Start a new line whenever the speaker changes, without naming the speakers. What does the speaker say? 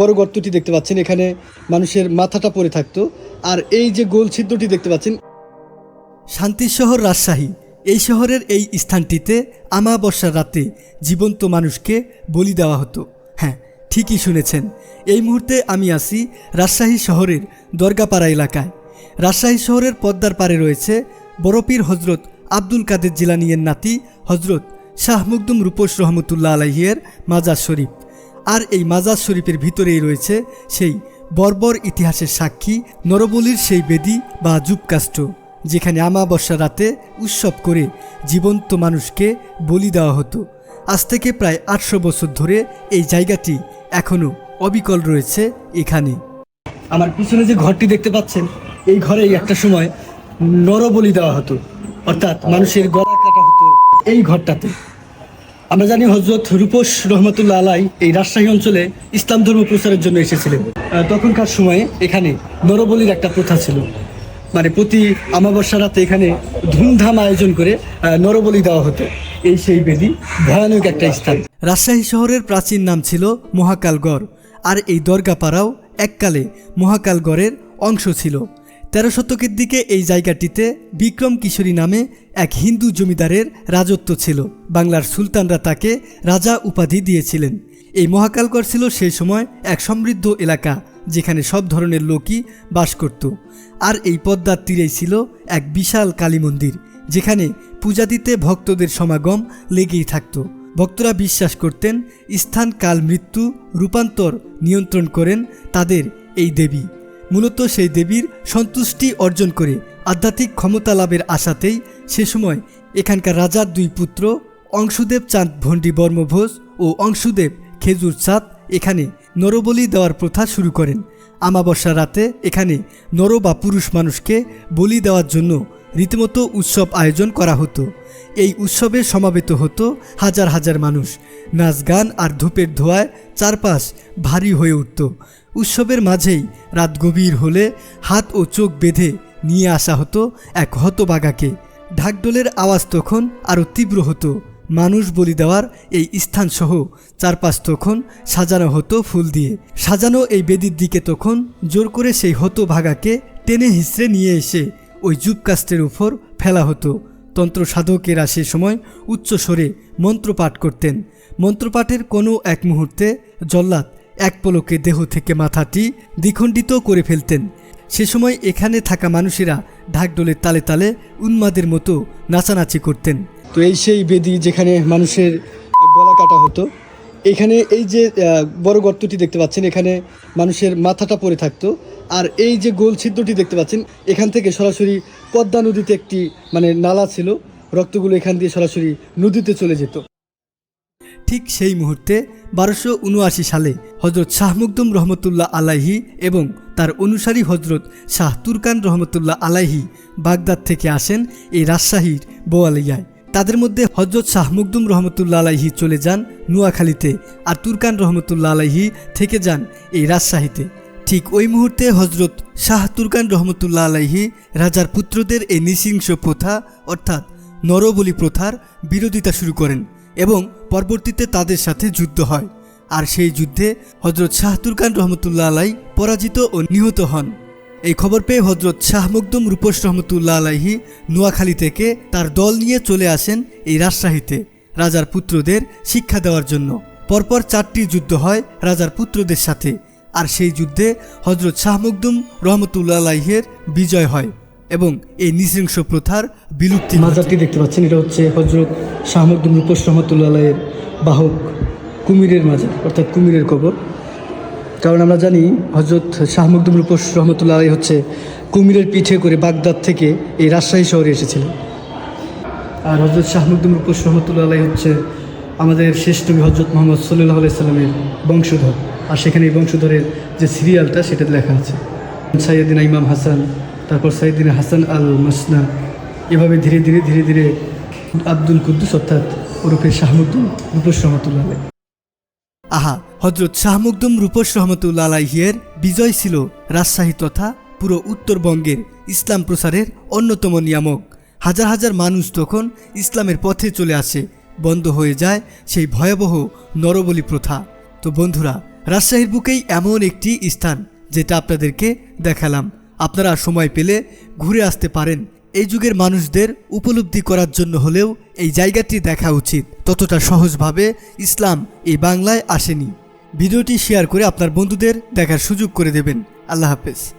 বড় গর্তটি দেখতে পাচ্ছেন, এখানে মানুষের মাথাটা পড়ে থাকতো। আর এই যে গোল ছিদ্রটি দেখতে পাচ্ছেন শান্তির শহর রাজশাহী। এই শহরের এই স্থানটিতে আমাবস্যার রাতে জীবন্ত মানুষকে বলি দেওয়া হতো। হ্যাঁ ঠিকই শুনেছেন। এই মুহূর্তে আমি আছি রাজশাহী শহরের দরগাপাড়া এলাকায়। রাজশাহী শহরের পদ্মার পারে রয়েছে বড়পীর হজরত আব্দুল কাদের জিলানিয়ের নাতি হজরত শাহ মুকদুম রূপস রহমতুল্লাহ আলাহিয়ের মাজার শরীফ। আর এই মাজার শরীফের ভিতরেই রয়েছে সেই বর্বর ইতিহাসের সাক্ষী, নরবলির সেই বেদি বা যুবকাষ্ট যেখানে আমাবস্যা রাতে উৎসব করে জীবন্ত মানুষকে বলি দেওয়া হতো। আজ থেকে প্রায় আটশো বছর ধরে এই জায়গাটি এখনও অবিকল রয়েছে এখানে। আমার পিছনে যে ঘরটি দেখতে পাচ্ছেন, এই ঘরেই একটা সময় নরবলি দেওয়া হতো, অর্থাৎ মানুষের গলা কাটা হতো এই ঘরটাতে। আমরা জানি হজরত রূপস রহমতুল্লাহ আলাই এই রাজশাহী অঞ্চলে ইসলাম ধর্ম প্রচারের জন্য এসেছিলেন। তখনকার সময়ে এখানে নরবলির একটা প্রথা ছিল। মানে প্রতি আমাবস্যা রাতে এখানে ধুমধাম আয়োজন করে নরবলি দেওয়া হতো। এই সেই বেদি ভয়ানক একটা স্থান। রাজশাহী শহরের প্রাচীন নাম ছিল মহাকালগড়, আর এই দরগাপাড়াও এককালে মহাকালগড়ের অংশ ছিল। তেরো শতকের দিকে এই জায়গাটিতে বিক্রম কিশোরী নামে এক হিন্দু জমিদারের রাজত্ব ছিল। বাংলার সুলতানরা তাকে রাজা উপাধি দিয়েছিলেন। এই মহাকালগড় ছিল সেই সময় এক সমৃদ্ধ এলাকা, যেখানে সব ধরনের লোকই বাস করত। আর এই পদ্মার তীরেই ছিল এক বিশাল কালী মন্দির, যেখানে পূজা দিতে ভক্তদের সমাগম লেগেই থাকত। ভক্তরা বিশ্বাস করতেন স্থান কাল মৃত্যু রূপান্তর নিয়ন্ত্রণ করেন তাদের এই দেবী। মূলত সেই দেবীর সন্তুষ্টি অর্জন করে আধ্যাত্মিক ক্ষমতা লাভের আশাতেই সে সময় এখানকার রাজার দুই পুত্র অংশুদেব চাঁদ ভণ্ডী বর্মভোজ ও অংশুদেব খেজুর চাঁদ এখানে নরবলি দেওয়ার প্রথা শুরু করেন। আমাবস্যা রাতে এখানে নর বা পুরুষ মানুষকে বলি দেওয়ার জন্য রীতিমতো উৎসব আয়োজন করা হতো। এই উৎসবে সমাবেত হতো হাজার হাজার মানুষ। নাচ গান আর ধূপের ধোয়ায় চারপাশ ভারী হয়ে উঠত। উৎসবের মাঝেই রাত গভীর হলে হাত ও চোখ বেঁধে নিয়ে আসা হতো এক হতবাগাকে। ঢাকডোলের আওয়াজ তখন আরও তীব্র হতো। মানুষ বলি দেওয়ার এই স্থানসহ চারপাশ তখন সাজানো হতো ফুল দিয়ে। সাজানো এই বেদির দিকে তখন জোর করে সেই হতভাগাকে টেনে হিসড়ে নিয়ে এসে ওই যুবকাস্টের উপর ফেলা হতো। তন্ত্র সাধকেরা সে সময় উচ্চ স্বরে মন্ত্রপাঠ করতেন। মন্ত্রপাঠের কোনো এক মুহূর্তে জল্লাদ এক পলকে দেহ থেকে মাথাটি দ্বিখণ্ডিত করে ফেলতেন। সে সময় এখানে থাকা মানুষেরা ঢাকডোলের তালে তালে উন্মাদের মতো নাচানাচি করতেন। তো এই সেই বেদি যেখানে মানুষের গলা কাটা হতো এখানে এই যে বড় গর্তটি দেখতে পাচ্ছেন, এখানে মানুষের মাথাটা পড়ে থাকতো। আর এই যে গোল ছিদ্রটি দেখতে পাচ্ছেন, এখান থেকে সরাসরি পদ্মা নদীতে একটি মানে নালা ছিল। রক্তগুলো এখান দিয়ে সরাসরি নদীতে চলে যেত। ঠিক সেই মুহূর্তে বারোশো উনআশি সালে হজরত শাহ মুকদুম রহমতুল্লাহ আলাইহি এবং তার অনুসারী হজরত শাহ তুরকান রহমতুল্লাহ আলাহি বাগদাদ থেকে আসেন এই রাজশাহীর বোয়ালিয়ায়। তাদের মধ্যে হজরত শাহ মুকদুম রহমতুল্লাহ আলাইহি চলে যান নোয়াখালীতে আর তুরকান রহমতুল্লাহ আলাইহি থেকে যান এই রাজশাহীতে। ঠিক ওই মুহূর্তে হজরত শাহ তুরকান রহমতুল্লাহ আলাইহি রাজার পুত্রদের এই নৃশংস প্রথা অর্থাৎ নরবলি প্রথার বিরোধিতা শুরু করেন এবং পরবর্তীতে তাদের সাথে যুদ্ধ হয়। আর সেই যুদ্ধে হজরত শাহ তুরকান রহমতুল্লাহ আলাই পরাজিত ও নিহত হন। এই খবর পেয়ে হজরত শাহ মকদুম রূপস রহমতুল্লাহ আলাইহি নোয়াখালী থেকে তার দল নিয়ে চলে আসেন এই রাজশাহীতে, রাজার পুত্রদের শিক্ষা দেওয়ার জন্য। পরপর চারটি যুদ্ধ হয় রাজার পুত্রদের সাথে, আর সেই যুদ্ধে হজরত শাহ মকদুম রহমতুল্লাহ আলাইহের বিজয় হয় এবং এই নৃশংস প্রথার বিলুপ্তি মাজারটি দেখতে পাচ্ছেন, এটা হচ্ছে হজরত শাহ মকদুম রূপস আলাইয়ের বাহক কুমিরের মাজার, অর্থাৎ কুমিরের কবর। কারণ আমরা জানি হজরত শাহ মকদুম রূপস রহমতুল্লাহ আলাই হচ্ছে কুমিরের পিঠে করে বাগদাদ থেকে এই রাজশাহী শহরে এসেছিলেন। আর হজরত শাহ মকদুম রূপস রহমতুল্লাহ হচ্ছে আমাদের শেষ নবী হজরত মোহাম্মদ সাল্লাহ আলাইসাল্লামের বংশধর। আর সেখানে এই বংশধরের যে সিরিয়ালটা সেটাতে লেখা আছে। সাইয়দিনা ইমাম হাসান, তারপর সাইয়দিনা হাসান আল মাসনা এভাবে ধীরে ধীরে ধীরে ধীরে আব্দুল কুদ্দুস অর্থাৎ ওরফে শাহ মকদুম রূপস রহমতুল্লাহ আহা হজরত শাহমুকদম রূপস রহমতুল্লা আলাইহিয়ের বিজয় ছিল রাজশাহী তথা পুরো উত্তরবঙ্গের ইসলাম প্রসারের অন্যতম নিয়ামক। হাজার হাজার মানুষ তখন ইসলামের পথে চলে আসে, বন্ধ হয়ে যায় সেই ভয়াবহ নরবলি প্রথা। তো বন্ধুরা, রাজশাহীর বুকেই এমন একটি স্থান যেটা আপনাদেরকে দেখালাম। আপনারা সময় পেলে ঘুরে আসতে পারেন। এই যুগের মানুষদের উপলব্ধি করার জন্য হলেও এই জায়গাটি দেখা উচিত। ততটা সহজভাবে ইসলাম এই বাংলায় আসেনি। ভিডিওটি শেয়ার করে আপনার বন্ধুদের দেখার সুযোগ করে দেবেন। আল্লাহ হাফেজ।